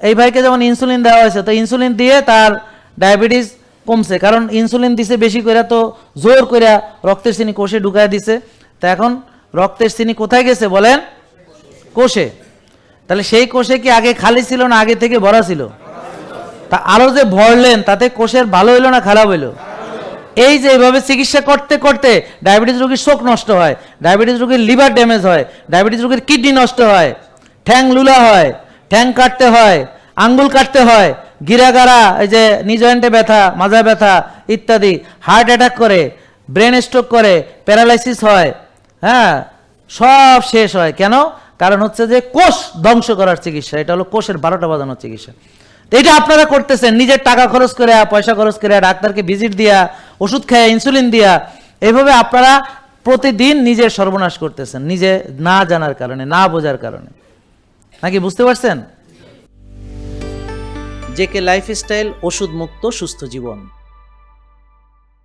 এই ভাইকে যেমন ইনসুলিন দেওয়া হয়েছে, তো ইনসুলিন দিয়ে তার ডায়াবেটিস কমছে। কারণ ইনসুলিন দিছে বেশি করে তো জোর করে রক্তের চিনি কোষে ঢুকায় দিছে। তা এখন রক্তের চিনি কোথায় গেছে বলেন? কোষে। তাহলে সেই কোষে কি আগে খালি ছিল না আগে থেকে ভরা ছিল? তা আরও যে ভরলেন, তাতে কোষের ভালো হইল না খারাপ হইল? এই যে এইভাবে চিকিৎসা করতে করতে ডায়াবেটিস রোগীর শোক নষ্ট হয় ডায়াবেটিস রোগীর লিভার ড্যামেজ হয় ডায়াবেটিস রোগীর কিডনি নষ্ট হয়, ঠ্যাং লুলা হয় ঠ্যাং কাটতে হয়, আঙ্গুল কাটতে হয়, গিরাগারা, এই যে নিজ জয়েন্টে ব্যথা মাজা ব্যথা ইত্যাদি, হার্ট অ্যাটাক করে, ব্রেন স্ট্রোক করে, প্যারালাইসিস হয় হ্যাঁ সব শেষ হয়। কেন? কারণ হচ্ছে যে কোষ ধ্বংস করার চিকিৎসা, এটা হলো কোষের বারোটা বাজানোর চিকিৎসা। এটা আপনারা করতেছেন, নিজের টাকা খরচ করে, পয়সা খরচ করে, ডাক্তারকে ভিজিট দিয়া, ওষুধ খায় ইনসুলিন দিয়া, এভাবে আপনারা প্রতিদিন নিজের সর্বনাশ করতেছেন, নিজে না জানার কারণে, না বোঝার কারণে। নাকি বুঝতে পারছেন? জেকে লাইফস্টাইল ওষুধ মুক্ত সুস্থ জীবন।